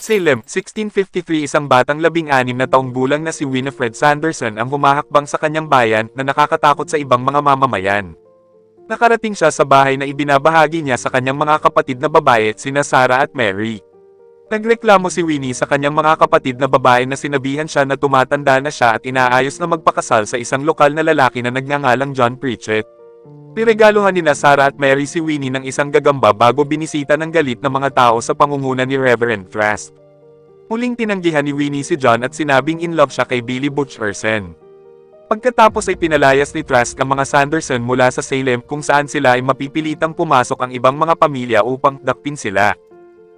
Salem, 1653 isang batang labing-anim na taong gulang na si Winifred Sanderson ang humahakbang sa kanyang bayan na nakakatakot sa ibang mga mamamayan. Nakarating siya sa bahay na ibinabahagi niya sa kanyang mga kapatid na babae, sina Sarah at Mary. Nagreklamo si Winnie sa kanyang mga kapatid na babae na sinabihan siya na tumatanda na siya at inaayos na magpakasal sa isang lokal na lalaki na nagngangalang John Pritchett. Piregaluhan ni Sarah at Mary si Winnie ng isang gagamba bago binisita ng galit ng mga tao sa pangunguna ni Reverend Trask. Muling tinanggihan ni Winnie si John at sinabing in love siya kay Billy Butcherson. Pagkatapos ay pinalayas ni Trask ang mga Sanderson mula sa Salem kung saan sila ay mapipilitang pumasok ang ibang mga pamilya upang dakpin sila.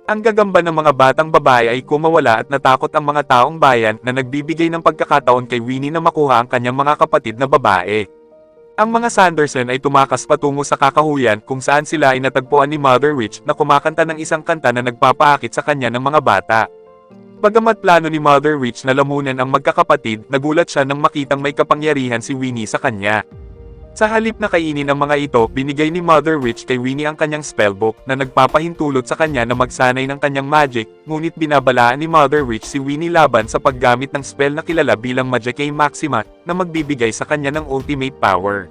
Ang gagamba ng mga batang babae ay kumawala at natakot ang mga taong bayan na nagbibigay ng pagkakataon kay Winnie na makuha ang kanyang mga kapatid na babae. Ang mga Sanderson ay tumakas patungo sa kakahuyan kung saan sila ay natagpuan ni Mother Witch na kumakanta ng isang kanta na nagpapaakit sa kanya ng mga bata. Bagamat plano ni Mother Witch na lamunan ang magkakapatid, nagulat siya nang makitang may kapangyarihan si Winnie sa kanya. Sa halip na kainin ang mga ito, binigay ni Mother Witch kay Winnie ang kanyang spellbook na nagpapahintulot sa kanya na magsanay ng kanyang magic, ngunit binabalaan ni Mother Witch si Winnie laban sa paggamit ng spell na kilala bilang Magicae Maxima, na magbibigay sa kanya ng ultimate power.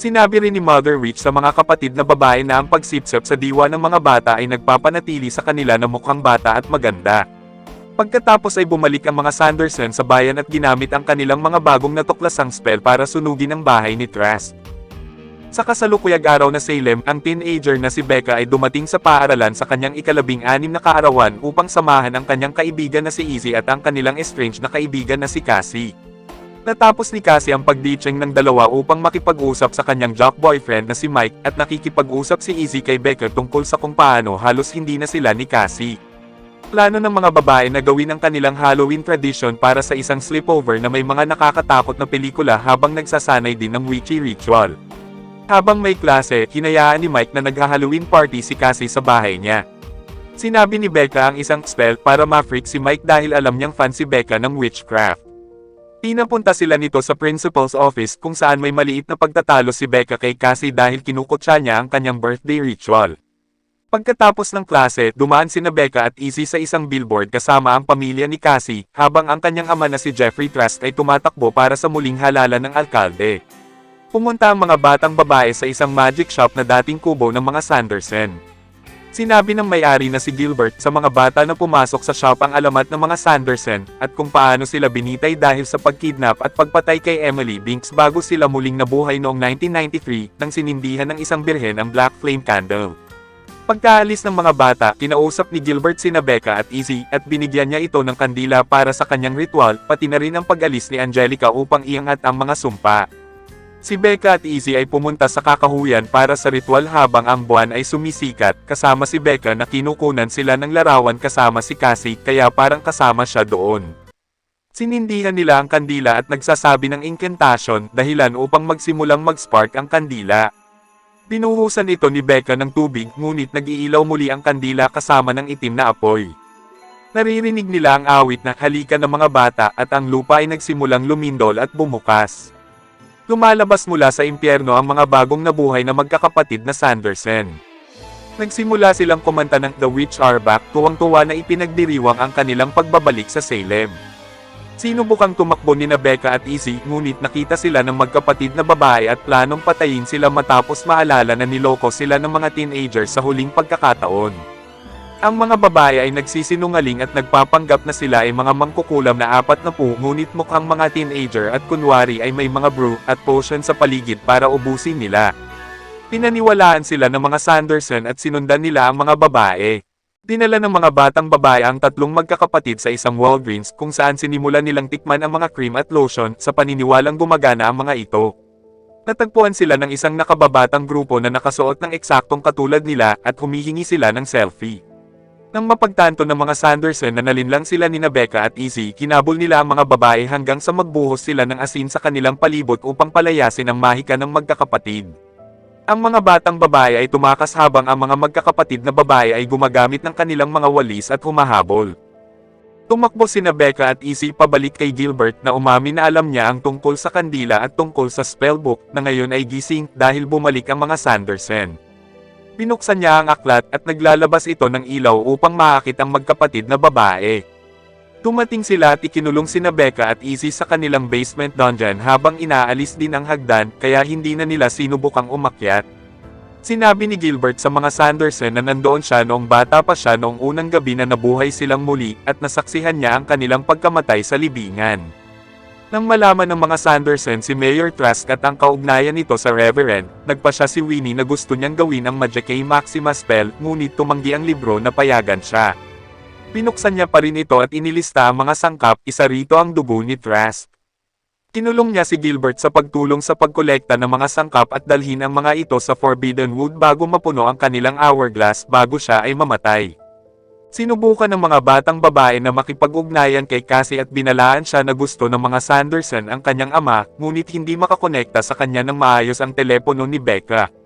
Sinabi rin ni Mother Witch sa mga kapatid na babae na ang pagsipsip sa diwa ng mga bata ay nagpapanatili sa kanila na mukhang bata at maganda. Pagkatapos ay bumalik ang mga Sanderson sa bayan at ginamit ang kanilang mga bagong natuklasang spell para sunugin ang bahay ni Trask. Sa kasalukuyag araw na Salem, ang teenager na si Becca ay dumating sa paaralan sa kanyang ikalabing anim na kaarawan upang samahan ang kanyang kaibigan na si Izzy at ang kanilang estranged na kaibigan na si Cassie. Natapos ni Cassie ang pagditching ng dalawa upang makipag-usap sa kanyang jock boyfriend na si Mike at nakikipag-usap si Izzy kay Becca tungkol sa kung paano halos hindi na sila ni Cassie. Plano ng mga babae na gawin ang kanilang Halloween tradition para sa isang sleepover na may mga nakakatakot na pelikula habang nagsasanay din ng witchy ritual. Habang may klase, hinayaan ni Mike na nagha-Halloween party si Cassie sa bahay niya. Sinabi ni Becca ang isang spell para ma-freak si Mike dahil alam niyang fan si Becca ng witchcraft. Pinapunta sila nito sa principal's office kung saan may maliit na pagtatalo si Becca kay Cassie dahil kinukutsa niya ang kanyang birthday ritual. Pagkatapos ng klase, dumaan sina Becca at Izzy sa isang billboard kasama ang pamilya ni Cassie, habang ang kanyang ama na si Jeffrey Trask ay tumatakbo para sa muling halalan ng alkalde. Pumunta ang mga batang babae sa isang magic shop na dating kubo ng mga Sanderson. Sinabi ng may-ari na si Gilbert sa mga bata na pumasok sa shop ang alamat ng mga Sanderson, at kung paano sila binitay dahil sa pagkidnap at pagpatay kay Emily Binks bago sila muling nabuhay noong 1993 nang sinindihan ng isang birhen ang Black Flame Candle. Pagkaalis ng mga bata, kinausap ni Gilbert sina Becca at Izzy at binigyan niya ito ng kandila para sa kanyang ritual, pati na rin ang pag-alis ni Angelica upang iangat ang mga sumpa. Si Becca at Izzy ay pumunta sa kakahuyan para sa ritual habang ang buwan ay sumisikat, kasama si Becca na kinukunan sila ng larawan kasama si Cassie kaya parang kasama siya doon. Sinindihan nila ang kandila at nagsasabi ng incantation dahilan upang magsimulang mag-spark ang kandila. Binuhusan ito ni Becca ng tubig ngunit nag-iilaw muli ang kandila kasama ng itim na apoy. Naririnig nila ang awit na halika ng mga bata at ang lupa ay nagsimulang lumindol at bumukas. Lumalabas mula sa impyerno ang mga bagong nabuhay na magkakapatid na Sanderson. Nagsimula silang kumanta ng The Witch Are Back tuwang-tuwa na ipinagdiriwang ang kanilang pagbabalik sa Salem. Sinubukang tumakbo ni Becca at Izzy ngunit nakita sila ng magkapatid na babae at planong patayin sila matapos maalala na niloko sila ng mga teenagers sa huling pagkakataon. Ang mga babae ay nagsisinungaling at nagpapanggap na sila ay mga mangkukulam na apat na po ngunit mukhang mga teenager at kunwari ay may mga brew at potion sa paligid para ubusin nila. Pinaniwalaan sila ng mga Sanderson at sinundan nila ang mga babae. Dinala ng mga batang babae ang tatlong magkakapatid sa isang Walgreens kung saan sinimulan nilang tikman ang mga cream at lotion sa paniniwalang gumagana ang mga ito. Natagpuan sila ng isang nakababatang grupo na nakasuot ng eksaktong katulad nila at humihingi sila ng selfie. Nang mapagtanto ng mga Sanderson na nalinlang sila ni Becca at Izzy, kinabol nila ang mga babae hanggang sa magbuhos sila ng asin sa kanilang palibot upang palayasin ang mahika ng magkakapatid. Ang mga batang babae ay tumakas habang ang mga magkakapatid na babae ay gumagamit ng kanilang mga walis at humahabol. Tumakbo sina Becca at Izzy pabalik kay Gilbert na umamin na alam niya ang tungkol sa kandila at tungkol sa spellbook na ngayon ay gising dahil bumalik ang mga Sanderson. Binuksan niya ang aklat at naglalabas ito ng ilaw upang maakit ang magkapatid na babae. Tumating sila at ikinulong sina Becca at Izzy sa kanilang basement dungeon habang inaalis din ang hagdan kaya hindi na nila sinubukang umakyat. Sinabi ni Gilbert sa mga Sanderson na nandoon siya noong bata pa siya noong unang gabi na nabuhay silang muli at nasaksihan niya ang kanilang pagkamatay sa libingan. Nang malaman ng mga Sanderson si Mayor Trask at ang kaugnayan nito sa Reverend, nagpa siya si Winnie na gusto niyang gawin ang Magicay Maxima spell ngunit tumanggi ang libro na payagan siya. Pinuksan niya pa rin ito at inilista ang mga sangkap, isa rito ang dugo ni Trask. Kinulong niya si Gilbert sa pagtulong sa pagkolekta ng mga sangkap at dalhin ang mga ito sa Forbidden Wood bago mapuno ang kanilang hourglass bago siya ay mamatay. Sinubukan ng mga batang babae na makipag-ugnayan kay Cassie at binalaan siya na gusto ng mga Sanderson ang kanyang ama, ngunit hindi makakonekta sa kanya ng maayos ang telepono ni Becca.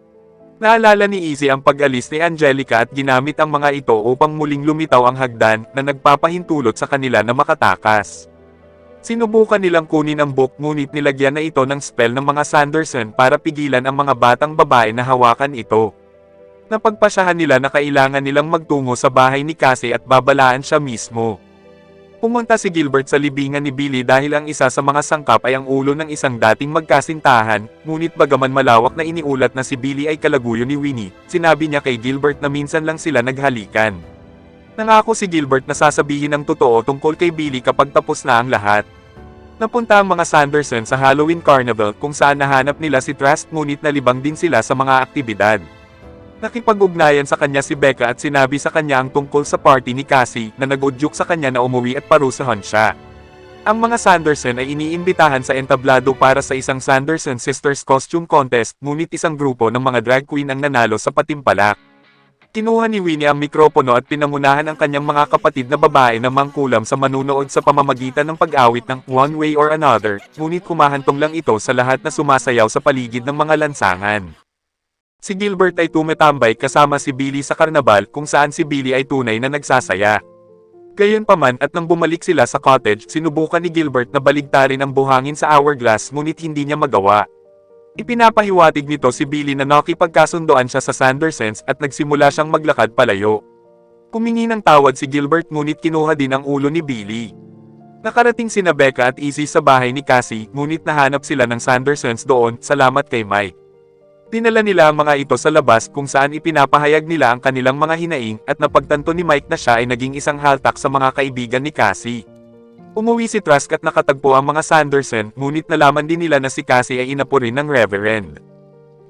Naalala ni Izzy ang pag-alis ni Angelica at ginamit ang mga ito upang muling lumitaw ang hagdan na nagpapahintulot sa kanila na makatakas. Sinubukan nilang kunin ang book ngunit nilagyan na ito ng spell ng mga Sanderson para pigilan ang mga batang babae na hawakan ito. Napagpasyahan nila na kailangan nilang magtungo sa bahay ni Cassie at babalaan siya mismo. Pumunta si Gilbert sa libingan ni Billy dahil ang isa sa mga sangkap ay ang ulo ng isang dating magkasintahan, ngunit bagaman malawak na iniulat na si Billy ay kalaguyo ni Winnie, sinabi niya kay Gilbert na minsan lang sila naghalikan. Nangako si Gilbert na sasabihin ang totoo tungkol kay Billy kapag tapos na ang lahat. Napunta ang mga Sanderson sa Halloween Carnival kung saan nahanap nila si Trask ngunit nalibang din sila sa mga aktibidad. Nakipag-ugnayan sa kanya si Becca at sinabi sa kanya ang tungkol sa party ni Cassie na nag-udyok sa kanya na umuwi at parusahan siya. Ang mga Sanderson ay iniimbitahan sa entablado para sa isang Sanderson Sisters Costume Contest, ngunit isang grupo ng mga drag queen ang nanalo sa patimpalak. Kinuha ni Winnie ang mikropono at pinangunahan ang kanyang mga kapatid na babae na mangkulam sa manunood sa pamamagitan ng pag-awit ng One Way or Another, ngunit kumahantong lang ito sa lahat na sumasayaw sa paligid ng mga lansangan. Si Gilbert ay tumatambay kasama si Billy sa karnabal kung saan si Billy ay tunay na nagsasaya. Gayunpaman at nang bumalik sila sa cottage, sinubukan ni Gilbert na baligtarin ang buhangin sa hourglass ngunit hindi niya magawa. Ipinapahiwatig nito si Billy na nakipagkasundoan siya sa Sandersons at nagsimula siyang maglakad palayo. Kumingi ng tawad si Gilbert ngunit kinuha din ang ulo ni Billy. Nakarating sina Becca at Izzy sa bahay ni Cassie, ngunit nahanap sila ng Sandersons doon, salamat kay Mike. Dinala nila ang mga ito sa labas kung saan ipinapahayag nila ang kanilang mga hinaing at napagtanto ni Mike na siya ay naging isang haltak sa mga kaibigan ni Cassie. Umuwi si Trask at nakatagpo ang mga Sanderson, ngunit nalaman din nila na si Cassie ay inapo rin ng Reverend.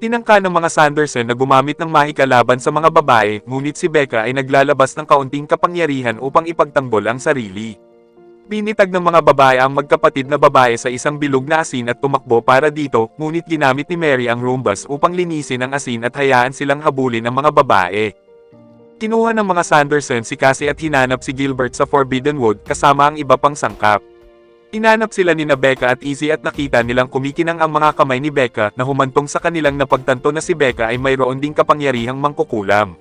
Tinangka ng mga Sanderson na gumamit ng mahika laban sa mga babae, ngunit si Becca ay naglalabas ng kaunting kapangyarihan upang ipagtanggol ang sarili. Binitag ng mga babae ang magkapatid na babae sa isang bilog na asin at tumakbo para dito, ngunit ginamit ni Mary ang Roombas upang linisin ang asin at hayaan silang habulin ang mga babae. Kinuha ng mga Sanderson si Cassie at hinanap si Gilbert sa Forbidden Wood kasama ang iba pang sangkap. Inanap sila ni Becca at Izzy at nakita nilang kumikinang ang mga kamay ni Becca na humantong sa kanilang napagtanto na si Becca ay mayroon ding kapangyarihang mangkukulam.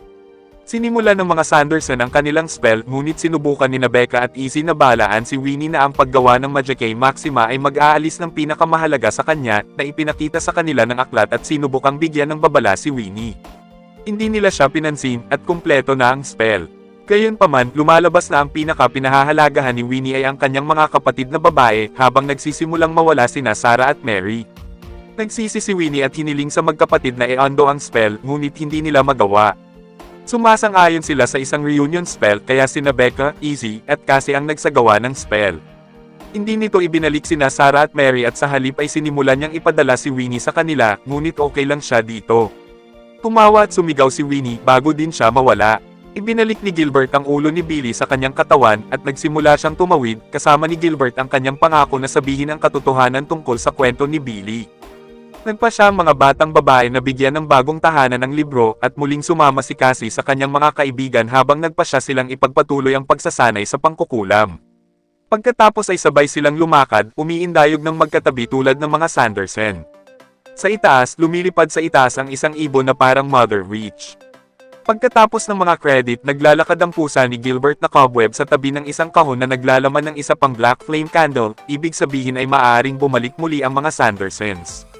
Sinimula ng mga Sanderson ang kanilang spell ngunit sinubukan ni Becca at Izzy na balaan si Winnie na ang paggawa ng Magicay Maxima ay mag-aalis ng pinakamahalaga sa kanya na ipinakita sa kanila ng aklat at sinubukang bigyan ng babala si Winnie. Hindi nila siya pinansin at kumpleto na ang spell. Gayunpaman, lumalabas na ang pinaka-pinahahalagahan ni Winnie ay ang kanyang mga kapatid na babae habang nagsisimulang mawala sina Sarah at Mary. Nagsisi si Winnie at hiniling sa magkapatid na i-undo ang spell ngunit hindi nila magawa. Sumasang-ayon sila sa isang reunion spell kaya sina Becca, Izzy, at Cassie ang nagsagawa ng spell. Hindi nito ibinalik sina Sarah at Mary at sa halip ay sinimulan niyang ipadala si Winnie sa kanila, ngunit okay lang siya dito. Tumawa at sumigaw si Winnie bago din siya mawala. Ibinalik ni Gilbert ang ulo ni Billy sa kanyang katawan at nagsimula siyang tumawid kasama ni Gilbert ang kanyang pangako na sabihin ang katotohanan tungkol sa kwento ni Billy. Nagpa siya ang mga batang babae na bigyan ng bagong tahanan ng libro at muling sumama si Cassie sa kanyang mga kaibigan habang nagpa siya silang ipagpatuloy ang pagsasanay sa pangkukulam. Pagkatapos ay sabay silang lumakad, umiindayog ng magkatabi tulad ng mga Sanderson. Sa itaas, lumilipad sa itaas ang isang ibon na parang Mother Witch. Pagkatapos ng mga credit, naglalakad ang pusa ni Gilbert na cobweb sa tabi ng isang kahon na naglalaman ng isa pang black flame candle, ibig sabihin ay maaaring bumalik muli ang mga Sandersons.